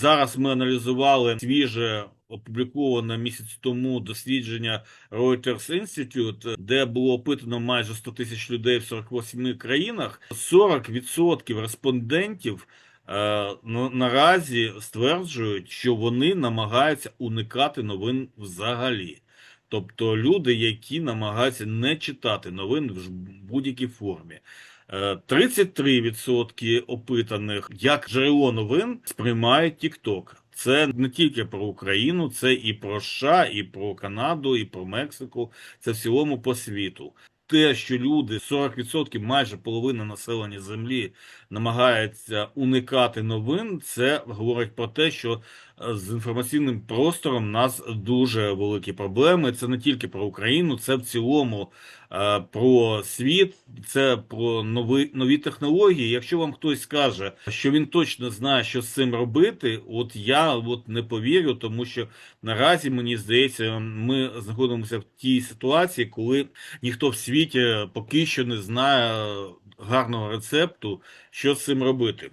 зараз ми аналізували свіже опубліковане місяць тому дослідження Reuters Institute, де було опитано майже 100 тисяч людей в 48 країнах. 40% респондентів е, наразі стверджують, що вони намагаються уникати новин взагалі. Тобто люди, які намагаються не читати новин в будь-якій формі. Е, 33% опитаних як джерело новин сприймають TikTok. Це не тільки про Україну, це і про США, і про Канаду, і про Мексику. Це в цілому по світу. Те, що люди 40%, майже половина населення землі намагаються уникати новин, це говорить про те, що е, з інформаційним простором нас дуже великі проблеми. Це не тільки про Україну, це в цілому е, про світ, це про нові, нові технології. Якщо вам хтось скаже, що він точно знає, що з цим робити, от я от не повірю, тому що наразі мені здається, ми знаходимося в тій ситуації, коли ніхто в світі поки що не знає гарного рецепту, що з цим робити.